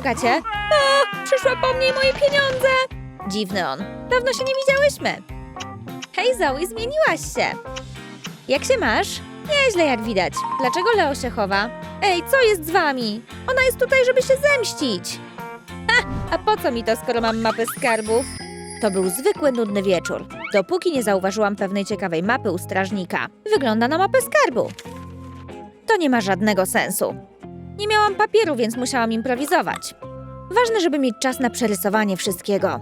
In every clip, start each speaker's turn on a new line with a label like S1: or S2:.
S1: szukacie? O, przyszła po mnie moje pieniądze! Dziwny on. Dawno się nie widziałyśmy. Hej Zoe, zmieniłaś się. Jak się masz? Nieźle jak widać. Dlaczego Leo się chowa? Ej, co jest z wami? Ona jest tutaj, żeby się zemścić. Ha, a po co mi to, skoro mam mapę skarbów? To był zwykły, nudny wieczór. Dopóki nie zauważyłam pewnej ciekawej mapy u strażnika. Wygląda na mapę skarbu. To nie ma żadnego sensu. Nie miałam papieru, więc musiałam improwizować. Ważne, żeby mieć czas na przerysowanie wszystkiego.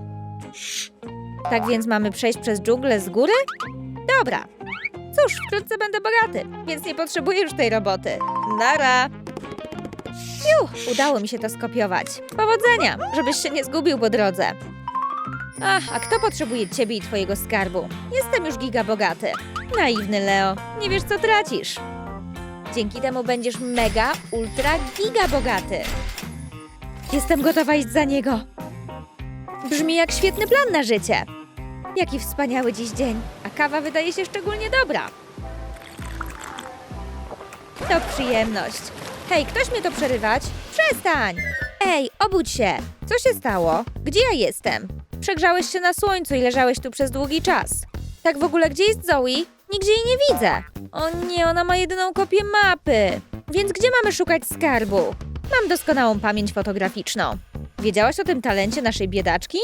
S1: Tak więc mamy przejść przez dżunglę z góry? Dobra. Cóż, wkrótce będę bogaty, więc nie potrzebuję już tej roboty. Nara! Juh, udało mi się to skopiować. Powodzenia, żebyś się nie zgubił po drodze. Ach, a kto potrzebuje ciebie i twojego skarbu? Jestem już giga bogaty. Naiwny Leo, nie wiesz co tracisz. Dzięki temu będziesz mega, ultra, giga bogaty. Jestem gotowa iść za niego. Brzmi jak świetny plan na życie. Jaki wspaniały dziś dzień, a kawa wydaje się szczególnie dobra. To przyjemność. Hej, ktoś mnie to przerywać? Przestań! Ej, obudź się! Co się stało? Gdzie ja jestem? Przegrzałeś się na słońcu i leżałeś tu przez długi czas. Tak w ogóle, gdzie jest Zoe? Nigdzie jej nie widzę. O nie, ona ma jedyną kopię mapy. Więc gdzie mamy szukać skarbu? Mam doskonałą pamięć fotograficzną. Wiedziałaś o tym talencie naszej biedaczki?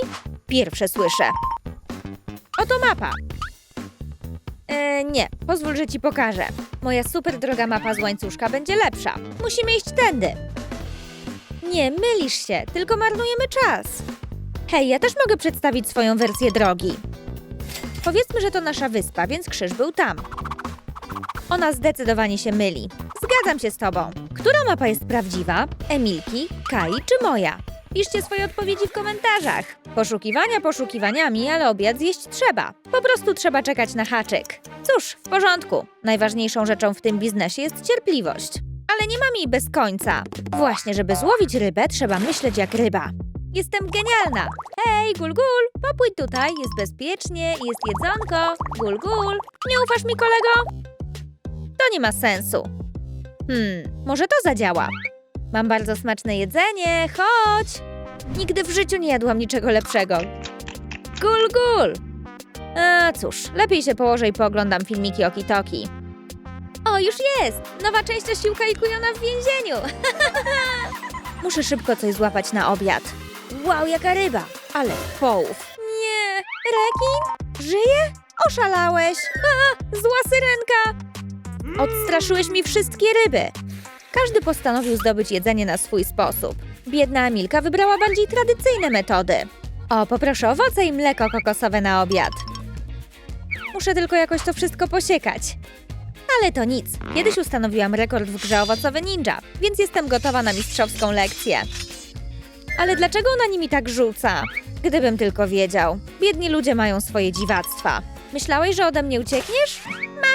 S1: Pierwsze słyszę. Oto mapa. E, nie, pozwól, że ci pokażę. Moja super droga mapa z łańcuszka będzie lepsza. Musimy iść tędy. Nie, mylisz się, tylko marnujemy czas. Hej, ja też mogę przedstawić swoją wersję drogi. Powiedzmy, że to nasza wyspa, więc krzyż był tam. Ona zdecydowanie się myli. Zgadzam się z tobą. Która mapa jest prawdziwa? Emilki, Kai czy moja? Piszcie swoje odpowiedzi w komentarzach. Poszukiwania poszukiwaniami, ale obiad zjeść trzeba. Po prostu trzeba czekać na haczyk. Cóż, w porządku. Najważniejszą rzeczą w tym biznesie jest cierpliwość. Ale nie mam jej bez końca. Właśnie, żeby złowić rybę, trzeba myśleć jak ryba. Jestem genialna! Hej, gul gul, popójdź tutaj, jest bezpiecznie, jest jedzonko. Gul gul, nie ufasz mi, kolego? To nie ma sensu. Hmm, może to zadziała. Mam bardzo smaczne jedzenie, chodź! Nigdy w życiu nie jadłam niczego lepszego. Gul gul! A cóż, lepiej się położę i pooglądam filmiki Okitoki. O, już jest! Nowa część osiłka i kujona w więzieniu! Muszę szybko coś złapać na obiad. Wow, jaka ryba! Ale połów. Nie! Rekin? Żyje? Oszalałeś! A, zła syrenka! Odstraszyłeś mi wszystkie ryby. Każdy postanowił zdobyć jedzenie na swój sposób. Biedna Emilka wybrała bardziej tradycyjne metody. O, poproszę owoce i mleko kokosowe na obiad. Muszę tylko jakoś to wszystko posiekać. Ale to nic. Kiedyś ustanowiłam rekord w grze owocowy ninja, więc jestem gotowa na mistrzowską lekcję. Ale dlaczego ona nimi tak rzuca? Gdybym tylko wiedział. Biedni ludzie mają swoje dziwactwa. Myślałeś, że ode mnie uciekniesz?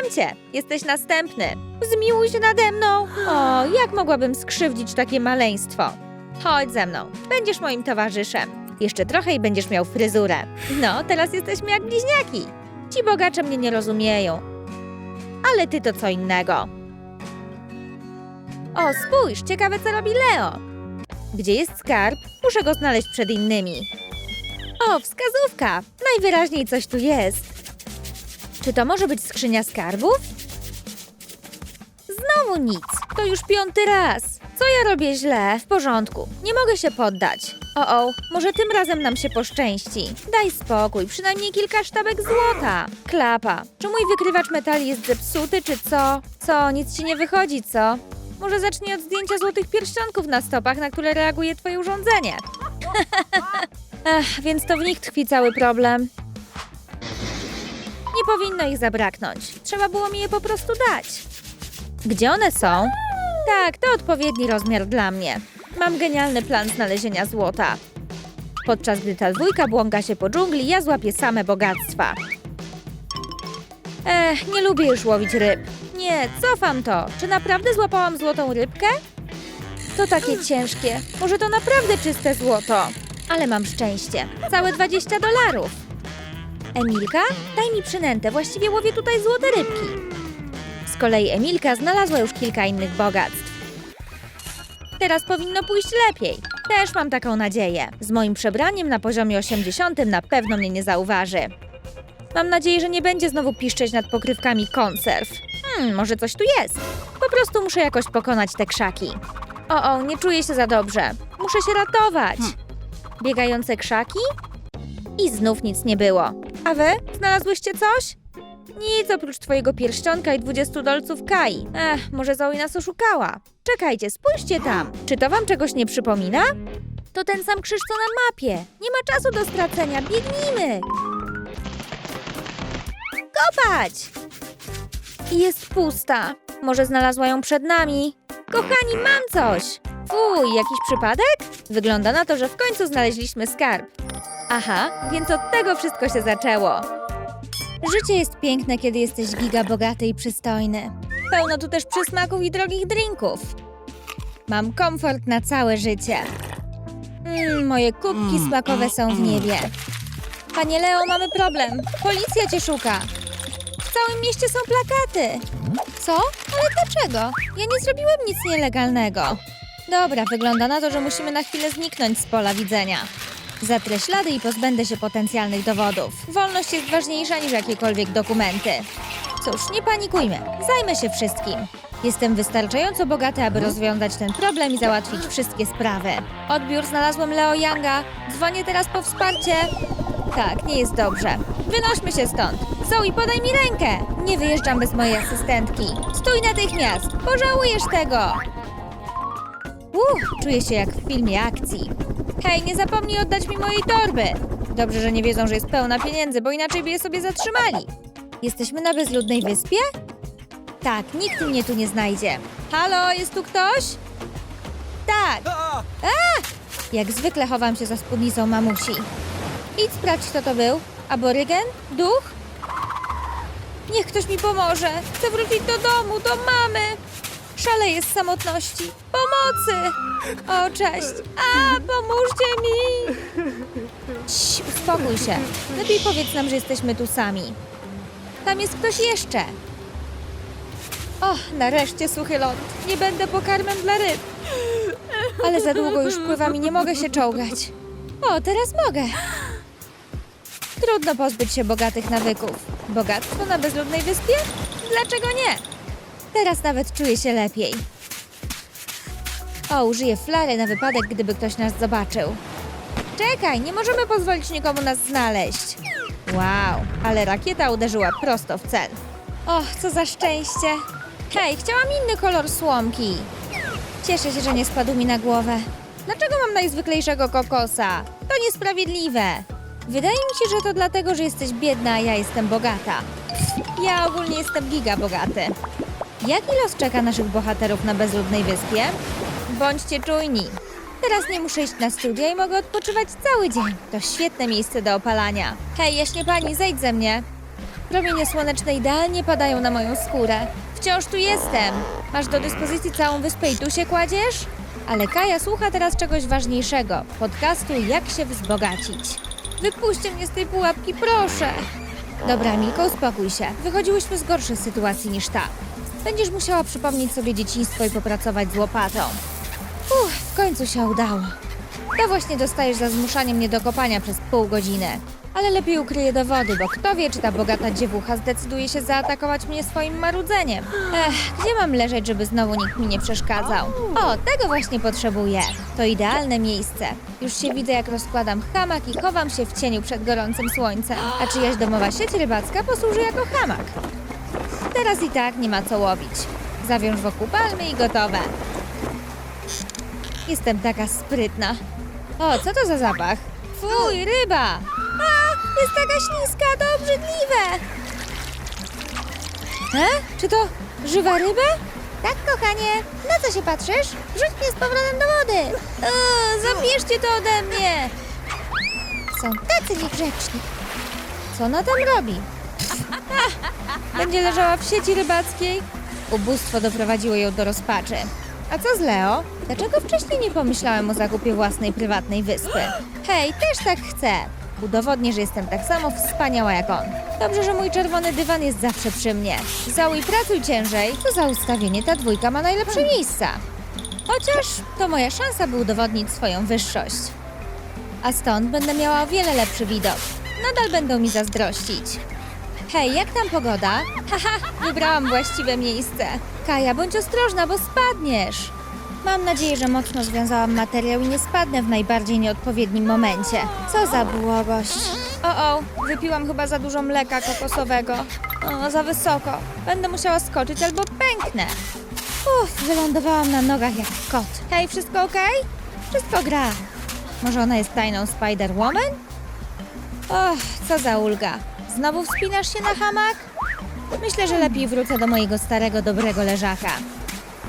S1: Mam cię. Jesteś następny. Zmiłuj się nade mną. O, jak mogłabym skrzywdzić takie maleństwo? Chodź ze mną. Będziesz moim towarzyszem. Jeszcze trochę i będziesz miał fryzurę. No, teraz jesteśmy jak bliźniaki. Ci bogacze mnie nie rozumieją. Ale ty to co innego. O, spójrz, ciekawe co robi Leo. Gdzie jest skarb? Muszę go znaleźć przed innymi. O, wskazówka! Najwyraźniej coś tu jest. Czy to może być skrzynia skarbów? Znowu nic. To już piąty raz. Co ja robię źle? W porządku. Nie mogę się poddać. O, o, może tym razem nam się poszczęści. Daj spokój, przynajmniej kilka sztabek złota. Klapa. Czy mój wykrywacz metali jest zepsuty, czy co? Co, nic ci nie wychodzi, co? Może zacznij od zdjęcia złotych pierścionków na stopach, na które reaguje twoje urządzenie. Ech, więc to w nich tkwi cały problem. Powinno ich zabraknąć. Trzeba było mi je po prostu dać. Gdzie one są? Tak, to odpowiedni rozmiar dla mnie. Mam genialny plan znalezienia złota. Podczas gdy ta dwójka błąka się po dżungli, ja złapię same bogactwa. Ech, nie lubię już łowić ryb. Nie, cofam to. Czy naprawdę złapałam złotą rybkę? To takie ciężkie. Może to naprawdę czyste złoto. Ale mam szczęście. Całe 20 dolarów. Emilka, daj mi przynętę. Właściwie łowię tutaj złote rybki. Z kolei Emilka znalazła już kilka innych bogactw. Teraz powinno pójść lepiej. Też mam taką nadzieję. Z moim przebraniem na poziomie 80 na pewno mnie nie zauważy. Mam nadzieję, że nie będzie znowu piszczeć nad pokrywkami konserw. Hmm, może coś tu jest. Po prostu muszę jakoś pokonać te krzaki. O, o, nie czuję się za dobrze. Muszę się ratować. Biegające krzaki? I znów nic nie było. A wy? Znalazłyście coś? Nic oprócz twojego pierścionka i 20 dolców Kai. Ech, może Zoe nas oszukała. Czekajcie, spójrzcie tam. Czy to wam czegoś nie przypomina? To ten sam krzyż co na mapie. Nie ma czasu do stracenia, biegnijmy! Kopać! Jest pusta. Może znalazła ją przed nami? Kochani, mam coś! Fuj, jakiś przypadek? Wygląda na to, że w końcu znaleźliśmy skarb. Aha, więc od tego wszystko się zaczęło. Życie jest piękne, kiedy jesteś giga bogaty i przystojny. Pełno tu też przysmaków i drogich drinków. Mam komfort na całe życie. Mmm, moje kubki smakowe są w niebie. Panie Leo, mamy problem. Policja cię szuka. Całym mieście są plakaty. Co? Ale dlaczego? Ja nie zrobiłem nic nielegalnego. Dobra, wygląda na to, że musimy na chwilę zniknąć z pola widzenia. Zatrę ślady i pozbędę się potencjalnych dowodów. Wolność jest ważniejsza niż jakiekolwiek dokumenty. Cóż, nie panikujmy. Zajmę się wszystkim. Jestem wystarczająco bogaty, aby rozwiązać ten problem i załatwić wszystkie sprawy. Odbiór znalazłem Leo Younga. Dzwonię teraz po wsparcie. Tak, nie jest dobrze. Wynośmy się stąd. Zoe, podaj mi rękę. Nie wyjeżdżam bez mojej asystentki. Stój natychmiast. Pożałujesz tego. Uff, czuję się jak w filmie akcji. Hej, nie zapomnij oddać mi mojej torby. Dobrze, że nie wiedzą, że jest pełna pieniędzy, bo inaczej by je sobie zatrzymali. Jesteśmy na bezludnej wyspie? Tak, nikt mnie tu nie znajdzie. Halo, jest tu ktoś? Tak. A! Jak zwykle chowam się za spódnicą mamusi. Idź sprawdź, kto to był. Aborygen? Duch? Niech ktoś mi pomoże. Chcę wrócić do domu, do mamy. Szaleję z samotności. Pomocy! O, cześć. A, pomóżcie mi! Cii, uspokój się. Lepiej powiedz nam, że jesteśmy tu sami. Tam jest ktoś jeszcze. O, nareszcie suchy ląd. Nie będę pokarmem dla ryb. Ale za długo już pływam i nie mogę się czołgać. O, teraz mogę. Trudno pozbyć się bogatych nawyków. Bogactwo na bezludnej wyspie? Dlaczego nie? Teraz nawet czuję się lepiej. O, użyję flary na wypadek, gdyby ktoś nas zobaczył. Czekaj, nie możemy pozwolić nikomu nas znaleźć. Wow, ale rakieta uderzyła prosto w cel. Och, co za szczęście. Hej, chciałam inny kolor słomki. Cieszę się, że nie spadł mi na głowę. Dlaczego mam najzwyklejszego kokosa? To niesprawiedliwe. Wydaje mi się, że to dlatego, że jesteś biedna, a ja jestem bogata. Ja ogólnie jestem giga bogaty. Jaki los czeka naszych bohaterów na bezludnej wyspie? Bądźcie czujni. Teraz nie muszę iść na studia i mogę odpoczywać cały dzień. To świetne miejsce do opalania. Hej, jaśnie pani, zejdź ze mnie. Promienie słoneczne idealnie padają na moją skórę. Wciąż tu jestem. Masz do dyspozycji całą wyspę i tu się kładziesz? Ale Kaja słucha teraz czegoś ważniejszego. Podcastu Jak się wzbogacić. Wypuśćcie mnie z tej pułapki, proszę. Dobra, Milko, uspokój się. Wychodziłyśmy z gorszych sytuacji niż ta. Będziesz musiała przypomnieć sobie dzieciństwo i popracować z łopatą. Uff, w końcu się udało. To właśnie dostajesz za zmuszanie mnie do kopania przez pół godziny. Ale lepiej ukryję dowody, bo kto wie, czy ta bogata dziewucha zdecyduje się zaatakować mnie swoim marudzeniem. Ech, gdzie mam leżeć, żeby znowu nikt mi nie przeszkadzał? O, tego właśnie potrzebuję. To idealne miejsce. Już się widzę, jak rozkładam hamak i chowam się w cieniu przed gorącym słońcem. A czyjaś domowa sieć rybacka posłuży jako hamak. Teraz i tak nie ma co łowić. Zawiąż wokół palmy i gotowe. Jestem taka sprytna. O, co to za zapach? Fuj, ryba! Jest taka śliska, to obrzydliwe! E? Czy to żywa ryba? Tak, kochanie. Na co się patrzysz? Rzuć mnie z powrotem do wody. O, zabierzcie to ode mnie! Są tacy niegrzeczni. Co ona tam robi? Będzie leżała w sieci rybackiej? Ubóstwo doprowadziło ją do rozpaczy. A co z Leo? Dlaczego wcześniej nie pomyślałem o zakupie własnej prywatnej wyspy? Hej, też tak chcę. Udowodnię, że jestem tak samo wspaniała jak on. Dobrze, że mój czerwony dywan jest zawsze przy mnie. Zoe, pracuj ciężej. Co za ustawienie, ta dwójka ma najlepsze miejsca. Chociaż to moja szansa, by udowodnić swoją wyższość. A stąd będę miała o wiele lepszy widok. Nadal będą mi zazdrościć. Hej, jak tam pogoda? Haha, wybrałam właściwe miejsce. Kaja, bądź ostrożna, bo spadniesz. Mam nadzieję, że mocno związałam materiał i nie spadnę w najbardziej nieodpowiednim momencie. Co za błogość. O, o, wypiłam chyba za dużo mleka kokosowego. O, za wysoko. Będę musiała skoczyć albo pęknę. Uff, wylądowałam na nogach jak kot. Hej, wszystko okej? Wszystko gra. Może ona jest tajną Spider-Woman? Och, co za ulga. Znowu wspinasz się na hamak? Myślę, że lepiej wrócę do mojego starego, dobrego leżaka.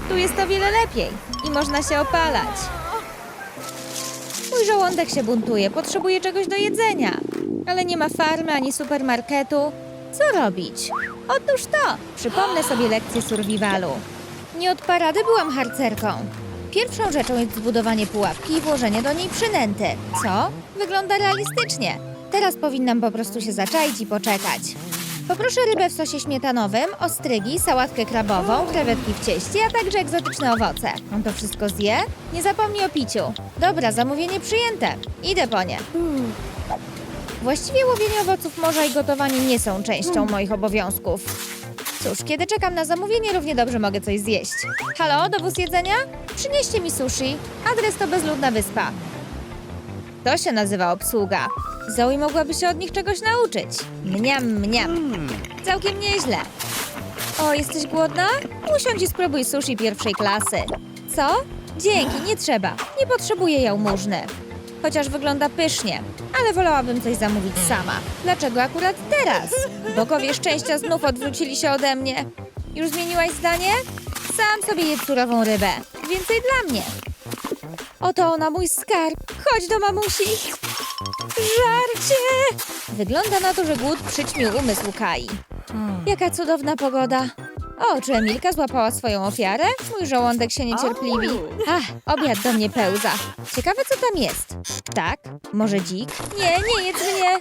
S1: Tu jest o wiele lepiej można się opalać. Mój żołądek się buntuje, potrzebuje czegoś do jedzenia. Ale nie ma farmy ani supermarketu. Co robić? Otóż to! Przypomnę sobie lekcję survivalu. Nie od parady byłam harcerką. Pierwszą rzeczą jest zbudowanie pułapki i włożenie do niej przynęty. Co? Wygląda realistycznie. Teraz powinnam po prostu się zaczaić i poczekać. Poproszę rybę w sosie śmietanowym, ostrygi, sałatkę krabową, krewetki w cieście, a także egzotyczne owoce. On to wszystko zje? Nie zapomnij o piciu. Dobra, zamówienie przyjęte. Idę po nie. Właściwie łowienie owoców morza i gotowanie nie są częścią moich obowiązków. Cóż, kiedy czekam na zamówienie, równie dobrze mogę coś zjeść. Halo, dowóz jedzenia? Przynieście mi sushi. Adres to bezludna wyspa. To się nazywa obsługa. Zoe mogłaby się od nich czegoś nauczyć. Mniam, mniam. Całkiem nieźle. O, jesteś głodna? Usiądź i spróbuj sushi pierwszej klasy. Co? Dzięki, nie trzeba. Nie potrzebuję jałmużny. Chociaż wygląda pysznie, ale wolałabym coś zamówić sama. Dlaczego akurat teraz? Bogowie szczęścia znów odwrócili się ode mnie. Już zmieniłaś zdanie? Sam sobie jedz surową rybę. Więcej dla mnie. Oto ona, mój skarb. Chodź do mamusi. Żarcie! Wygląda na to, że głód przyćmił umysł Kai. Jaka cudowna pogoda. O, czy Emilka złapała swoją ofiarę? Mój żołądek się niecierpliwi. Ach, obiad do mnie pełza. Ciekawe, co tam jest. Tak? Może dzik? Nie, nie jedz mnie.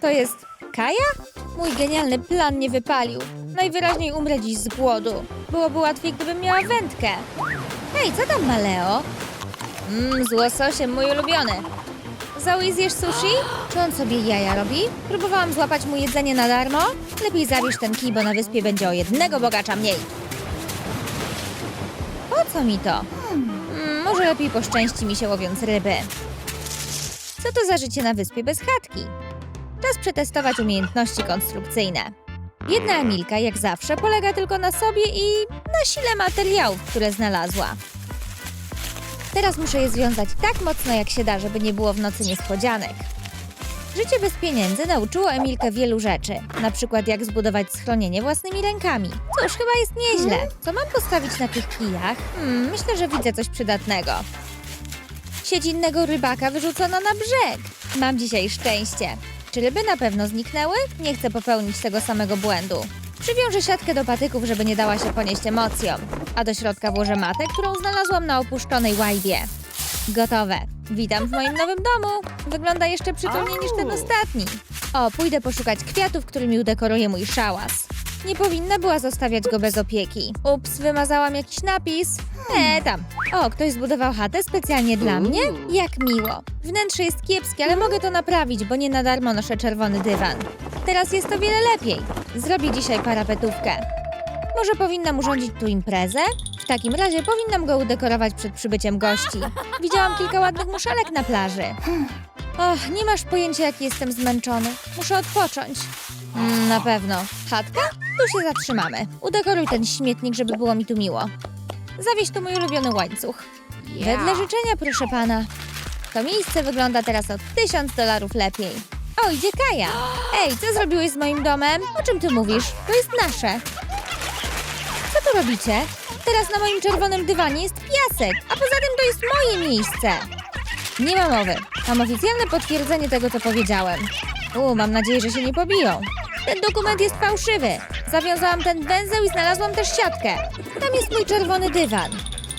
S1: To jest Kaja? Mój genialny plan nie wypalił. Najwyraźniej umrę dziś z głodu. Byłoby łatwiej, gdybym miała wędkę. Hej, co tam ma Leo? Mmm, z łososiem, mój ulubiony. Zoe, zjesz sushi? Czy on sobie jaja robi? Próbowałam złapać mu jedzenie na darmo? Lepiej zabierz ten kij, bo na wyspie będzie o jednego bogacza mniej. Po co mi to? Mm, może lepiej poszczęści mi się łowiąc ryby. Co to za życie na wyspie bez chatki? Czas przetestować umiejętności konstrukcyjne. Biedna Emilka, jak zawsze, polega tylko na sobie i na sile materiałów, które znalazła. Teraz muszę je związać tak mocno, jak się da, żeby nie było w nocy niespodzianek. Życie bez pieniędzy nauczyło Emilkę wielu rzeczy, na przykład jak zbudować schronienie własnymi rękami. Cóż, chyba jest nieźle. Co mam postawić na tych kijach? Hmm, myślę, że widzę coś przydatnego. Sieć innego rybaka wyrzucona na brzeg. Mam dzisiaj szczęście. Czy ryby na pewno zniknęły? Nie chcę popełnić tego samego błędu. Przywiążę siatkę do patyków, żeby nie dała się ponieść emocjom. A do środka włożę matę, którą znalazłam na opuszczonej łajbie. Gotowe. Witam w moim nowym domu. Wygląda jeszcze przytulniej niż ten ostatni. O, pójdę poszukać kwiatów, którymi udekoruję mój szałas. Nie powinna była zostawiać go bez opieki. Ups, wymazałam jakiś napis. E, tam. O, ktoś zbudował chatę specjalnie dla mnie? Jak miło. Wnętrze jest kiepskie, ale mogę to naprawić, bo nie na darmo noszę czerwony dywan. Teraz jest o wiele lepiej. Zrobię dzisiaj parapetówkę. Może powinnam urządzić tu imprezę? W takim razie powinnam go udekorować przed przybyciem gości. Widziałam kilka ładnych muszelek na plaży. Och, nie masz pojęcia, jaki jestem zmęczony. Muszę odpocząć. Mm, na pewno. Chatka? Tu się zatrzymamy. Udekoruj ten śmietnik, żeby było mi tu miło. Zawieź tu mój ulubiony łańcuch. Wedle życzenia, proszę pana. To miejsce wygląda teraz o tysiąc dolarów lepiej. O, idzie Kaja. Ej, co zrobiłeś z moim domem? O czym ty mówisz? To jest nasze. Co robicie? Teraz na moim czerwonym dywanie jest piasek, a poza tym to jest moje miejsce. Nie ma mowy. Mam oficjalne potwierdzenie tego, co powiedziałem. U, mam nadzieję, że się nie pobiją. Ten dokument jest fałszywy. Zawiązałam ten węzeł i znalazłam też siatkę. Tam jest mój czerwony dywan.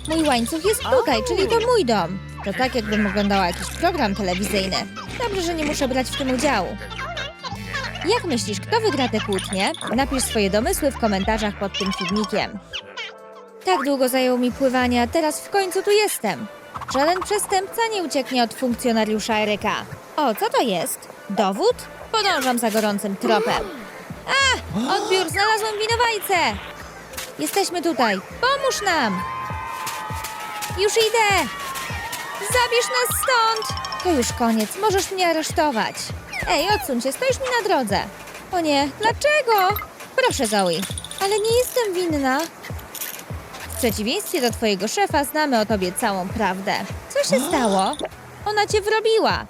S1: Mój łańcuch jest tutaj, czyli to mój dom. To tak, jakbym oglądała jakiś program telewizyjny. Dobrze, że nie muszę brać w tym udziału. Jak myślisz, kto wygra tę kłótnię? Napisz swoje domysły w komentarzach pod tym filmikiem. Tak długo zajęło mi pływanie, a teraz w końcu tu jestem. Żaden przestępca nie ucieknie od funkcjonariusza Eryka. O, co to jest? Dowód? Podążam za gorącym tropem. A! Odbiór! Znalazłem winowajcę! Jesteśmy tutaj. Pomóż nam! Już idę! Zabierz nas stąd! To już koniec. Możesz mnie aresztować. Ej, odsuń się. Stoisz mi na drodze. O nie. Dlaczego? Proszę, Zoe. Ale nie jestem winna. W przeciwieństwie do twojego szefa znamy o tobie całą prawdę. Co się stało? Ona cię wrobiła.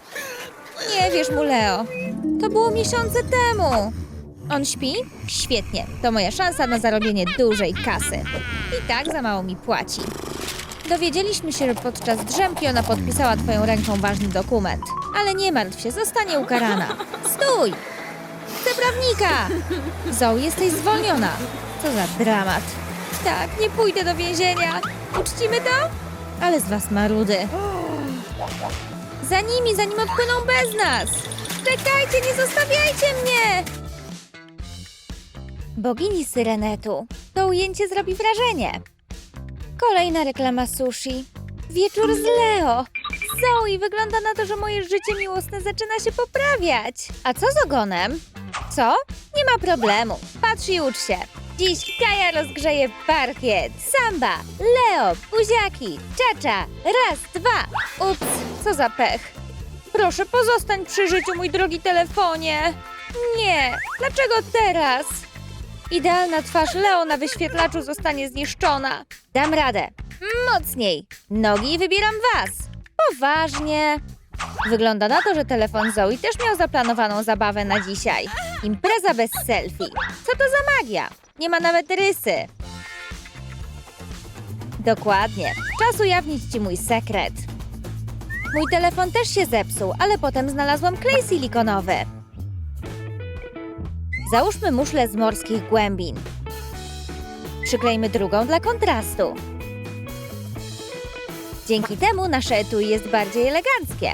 S1: Nie wiesz mu, Leo. To było miesiące temu. On śpi? Świetnie. To moja szansa na zarobienie dużej kasy. I tak za mało mi płaci. Dowiedzieliśmy się, że podczas drzemki ona podpisała twoją ręką ważny dokument. Ale nie martw się, zostanie ukarana. Stój! Chcę prawnika! Zoe, jesteś zwolniona. Co za dramat. Tak, nie pójdę do więzienia. Uczcimy to? Ale z was marudy. Za nimi, zanim odpłyną bez nas! Czekajcie, nie zostawiajcie mnie! Bogini Syrenetu. To ujęcie zrobi wrażenie. Kolejna reklama sushi. Wieczór z Leo. Zoe, wygląda na to, że moje życie miłosne zaczyna się poprawiać. A co z ogonem? Co? Nie ma problemu. Patrz i ucz się. Dziś Kaja rozgrzeje parkiet. Samba, Leo, buziaki, czacza. Raz, dwa. Ups, co za pech. Proszę, pozostań przy życiu, mój drogi telefonie. Nie, dlaczego teraz? Idealna twarz Leo na wyświetlaczu zostanie zniszczona. Dam radę. Mocniej. Nogi i wybieram was. Poważnie. Wygląda na to, że telefon Zoe też miał zaplanowaną zabawę na dzisiaj. Impreza bez selfie. Co to za magia? Nie ma nawet rysy. Dokładnie. Czas ujawnić ci mój sekret. Mój telefon też się zepsuł, ale potem znalazłam klej silikonowy. Załóżmy muszlę z morskich głębin. Przyklejmy drugą dla kontrastu. Dzięki temu nasze etui jest bardziej eleganckie.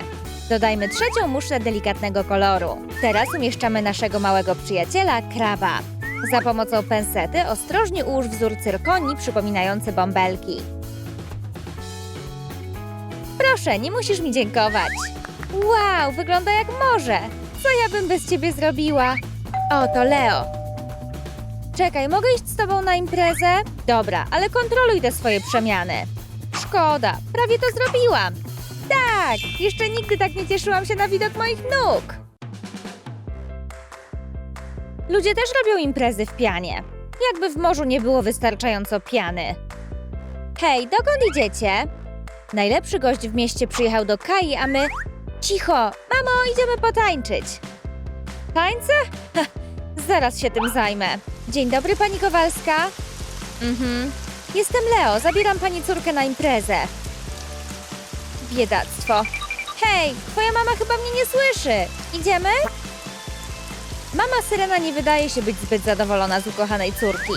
S1: Dodajmy trzecią muszlę delikatnego koloru. Teraz umieszczamy naszego małego przyjaciela, kraba. Za pomocą pensety ostrożnie ułóż wzór cyrkonii przypominający bąbelki. Proszę, nie musisz mi dziękować. Wow, wygląda jak morze. Co ja bym bez ciebie zrobiła? O, to Leo. Czekaj, mogę iść z tobą na imprezę? Dobra, ale kontroluj te swoje przemiany. Szkoda, prawie to zrobiłam. Tak, jeszcze nigdy tak nie cieszyłam się na widok moich nóg. Ludzie też robią imprezy w pianie. Jakby w morzu nie było wystarczająco piany. Hej, dokąd idziecie? Najlepszy gość w mieście przyjechał do Kai, a my... Cicho! Mamo, idziemy potańczyć! Tańce? Ha, zaraz się tym zajmę. Dzień dobry, pani Kowalska. Mhm. Jestem Leo, zabieram pani córkę na imprezę. Biedactwo. Hej, twoja mama chyba mnie nie słyszy. Idziemy? Mama Syrena nie wydaje się być zbyt zadowolona z ukochanej córki.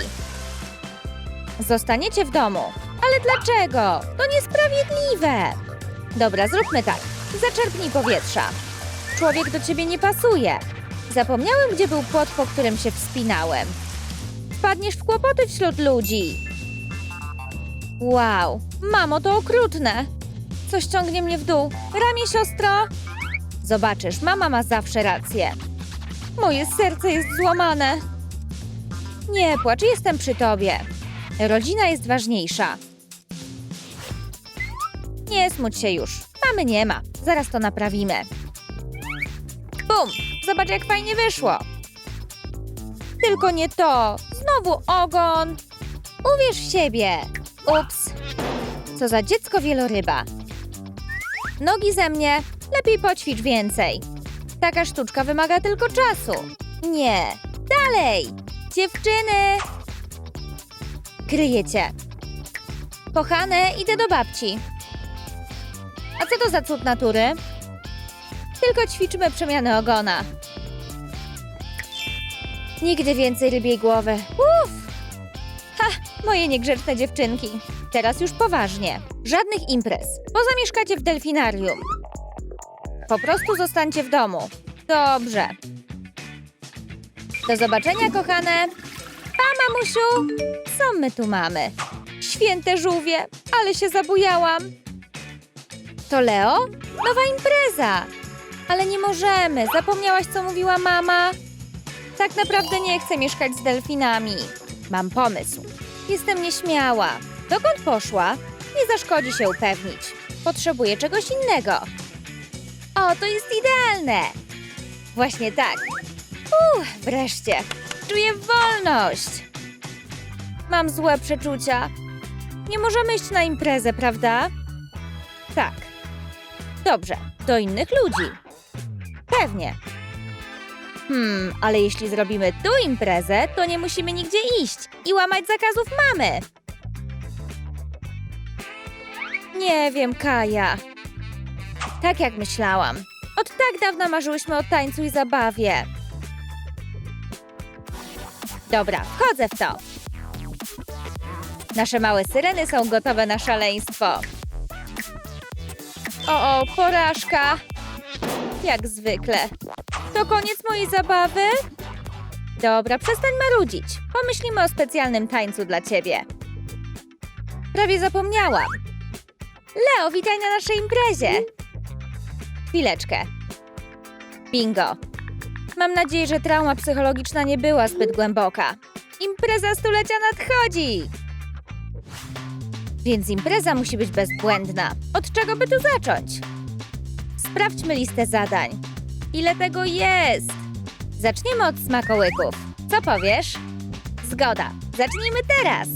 S1: Zostaniecie w domu. Ale dlaczego? To niesprawiedliwe. Dobra, zróbmy tak. Zaczerpnij powietrza. Człowiek do ciebie nie pasuje. Zapomniałem, gdzie był płot, po którym się wspinałem. Wpadniesz w kłopoty wśród ludzi. Wow, mamo, to okrutne. Coś ciągnie mnie w dół. Ramię, siostro. Zobaczysz, mama ma zawsze rację. Moje serce jest złamane. Nie płacz, jestem przy tobie. Rodzina jest ważniejsza. Nie smuć się już. Mamy nie ma. Zaraz to naprawimy. Bum! Zobacz, jak fajnie wyszło. Tylko nie to. Znowu ogon. Uwierz w siebie. Ups. Co za dziecko wieloryba. Nogi ze mnie. Lepiej poćwicz więcej. Taka sztuczka wymaga tylko czasu. Nie. Dalej. Dziewczyny. Kryję cię. Kochane, idę do babci. A co to za cud natury? Tylko ćwiczymy przemianę ogona. Nigdy więcej rybiej głowy. Uff! Moje niegrzeczne dziewczynki. Teraz już poważnie. Żadnych imprez. Pozamieszkacie w delfinarium. Po prostu zostańcie w domu. Dobrze. Do zobaczenia, kochane. Pa, mamusiu! Co my tu mamy? Święte żółwie, ale się zabujałam. To Leo? Nowa impreza! Ale nie możemy. Zapomniałaś, co mówiła mama? Tak naprawdę nie chcę mieszkać z delfinami. Mam pomysł. Jestem nieśmiała. Dokąd poszła? Nie zaszkodzi się upewnić. Potrzebuję czegoś innego. O, to jest idealne! Właśnie tak. Uff, wreszcie. Czuję wolność. Mam złe przeczucia. Nie możemy iść na imprezę, prawda? Tak. Dobrze, do innych ludzi. Pewnie. Hmm, ale jeśli zrobimy tu imprezę, to nie musimy nigdzie iść i łamać zakazów mamy. Nie wiem, Kaja. Tak jak myślałam. Od tak dawna marzyłyśmy o tańcu i zabawie. Dobra, wchodzę w to. Nasze małe syreny są gotowe na szaleństwo. O, o, porażka. Jak zwykle. To koniec mojej zabawy? Dobra, przestań marudzić. Pomyślimy o specjalnym tańcu dla ciebie. Prawie zapomniałam. Leo, witaj na naszej imprezie. Chwileczkę. Bingo. Mam nadzieję, że trauma psychologiczna nie była zbyt głęboka. Impreza stulecia nadchodzi! Więc impreza musi być bezbłędna. Od czego by tu zacząć? Sprawdźmy listę zadań. Ile tego jest? Zaczniemy od smakołyków. Co powiesz? Zgoda. Zacznijmy teraz.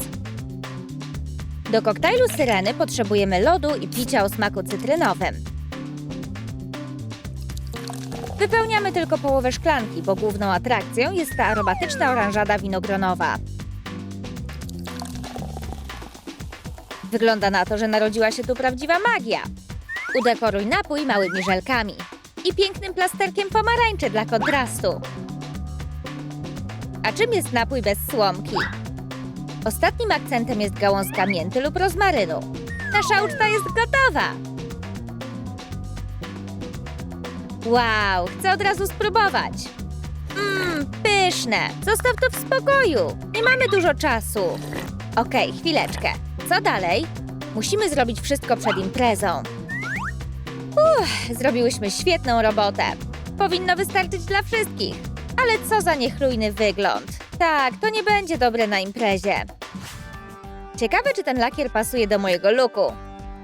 S1: Do koktajlu syreny potrzebujemy lodu i picia o smaku cytrynowym. Wypełniamy tylko połowę szklanki, bo główną atrakcją jest ta aromatyczna oranżada winogronowa. Wygląda na to, że narodziła się tu prawdziwa magia. Udekoruj napój małymi żelkami i pięknym plasterkiem pomarańczy dla kontrastu. A czym jest napój bez słomki? Ostatnim akcentem jest gałązka mięty lub rozmarynu. Nasza uczta jest gotowa! Wow, chcę od razu spróbować. Mmm, pyszne. Zostaw to w spokoju. Nie mamy dużo czasu. Okej, chwileczkę. Co dalej? Musimy zrobić wszystko przed imprezą. Uff, zrobiłyśmy świetną robotę. Powinno wystarczyć dla wszystkich. Ale co za niechlujny wygląd. Tak, to nie będzie dobre na imprezie. Ciekawe, czy ten lakier pasuje do mojego looku.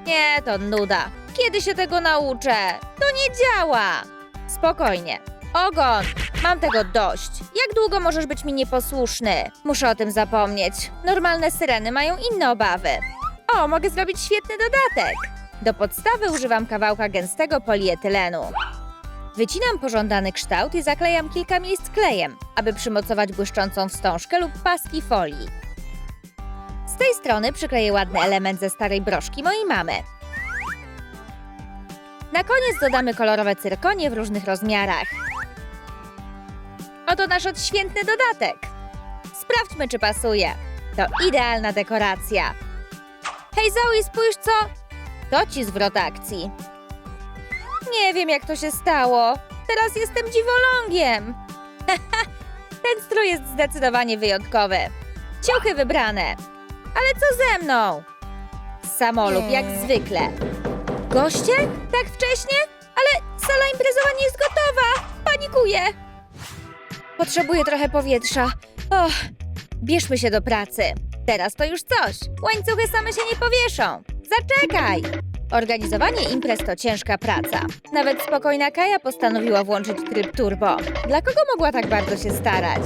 S1: Nie, to nuda. Kiedy się tego nauczę? To nie działa! Spokojnie. Ogon! Mam tego dość. Jak długo możesz być mi nieposłuszny? Muszę o tym zapomnieć. Normalne syreny mają inne obawy. O, mogę zrobić świetny dodatek. Do podstawy używam kawałka gęstego polietylenu. Wycinam pożądany kształt i zaklejam kilka miejsc klejem, aby przymocować błyszczącą wstążkę lub paski folii. Z tej strony przykleję ładny element ze starej broszki mojej mamy. Na koniec dodamy kolorowe cyrkonie w różnych rozmiarach. Oto nasz odświętny dodatek. Sprawdźmy, czy pasuje. To idealna dekoracja. Hej Zoe, spójrz co... To ci zwrot akcji. Nie wiem, jak to się stało. Teraz jestem dziwolągiem. Ten strój jest zdecydowanie wyjątkowy. Ciuchy wybrane. Ale co ze mną? Samolub, jak zwykle. Goście? Tak wcześnie? Ale sala imprezowa nie jest gotowa! Panikuję! Potrzebuję trochę powietrza. Och, bierzmy się do pracy. Teraz to już coś. Łańcuchy same się nie powieszą. Zaczekaj! Organizowanie imprez to ciężka praca. Nawet spokojna Kaja postanowiła włączyć tryb turbo. Dla kogo mogła tak bardzo się starać?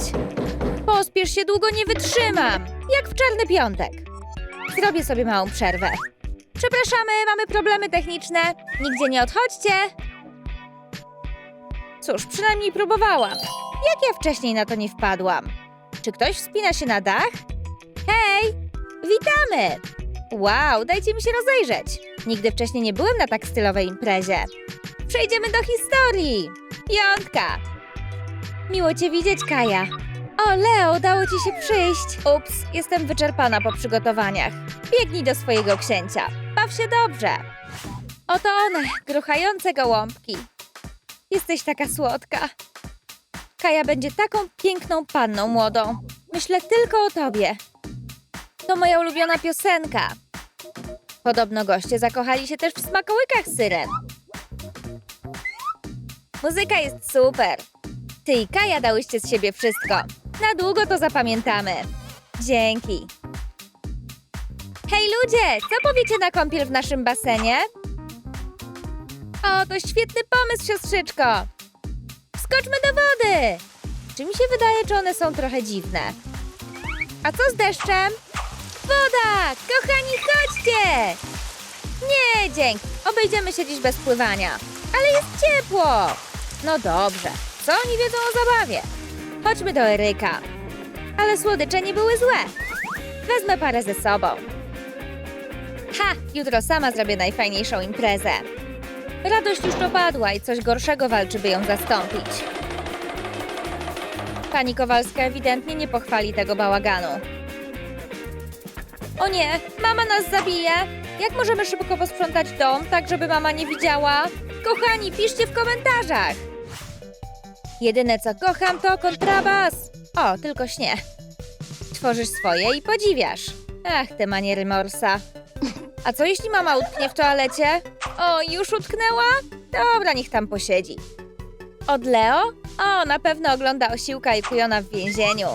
S1: Pospiesz się, długo nie wytrzymam. Jak w czarny piątek. Zrobię sobie małą przerwę. Przepraszamy, mamy problemy techniczne. Nigdzie nie odchodźcie. Cóż, przynajmniej próbowałam. Jak ja wcześniej na to nie wpadłam? Czy ktoś wspina się na dach? Hej! Witamy! Wow, dajcie mi się rozejrzeć. Nigdy wcześniej nie byłem na tak stylowej imprezie. Przejdziemy do historii. Piątka. Miło cię widzieć, Kaja. O, Leo, udało ci się przyjść. Ups, jestem wyczerpana po przygotowaniach. Biegnij do swojego księcia. Baw się dobrze. Oto one, gruchające gołąbki. Jesteś taka słodka. Kaja będzie taką piękną panną młodą. Myślę tylko o tobie. To moja ulubiona piosenka. Podobno goście zakochali się też w smakołykach syren. Muzyka jest super. Ty i Kaja dałyście z siebie wszystko. Na długo to zapamiętamy. Dzięki. Hej ludzie, co powiecie na kąpiel w naszym basenie? O, to świetny pomysł, siostrzyczko. Skoczmy do wody. Czy mi się wydaje, że one są trochę dziwne? A co z deszczem? Woda! Kochani, chodźcie! Nie, dzięki. Obejdziemy się dziś bez pływania. Ale jest ciepło. No dobrze. Co oni wiedzą o zabawie? Chodźmy do Eryka. Ale słodycze nie były złe. Wezmę parę ze sobą. Ha! Jutro sama zrobię najfajniejszą imprezę. Radość już dopadła i coś gorszego walczy, by ją zastąpić. Pani Kowalska ewidentnie nie pochwali tego bałaganu. O nie, mama nas zabije! Jak możemy szybko posprzątać dom, tak żeby mama nie widziała? Kochani, piszcie w komentarzach! Jedyne co kocham to kontrabas. O, tylko śnie. Tworzysz swoje i podziwiasz. Ach, te maniery Morsa. A co jeśli mama utknie w toalecie? O, już utknęła? Dobra, niech tam posiedzi. Od Leo? O, na pewno ogląda osiłka i kujona w więzieniu.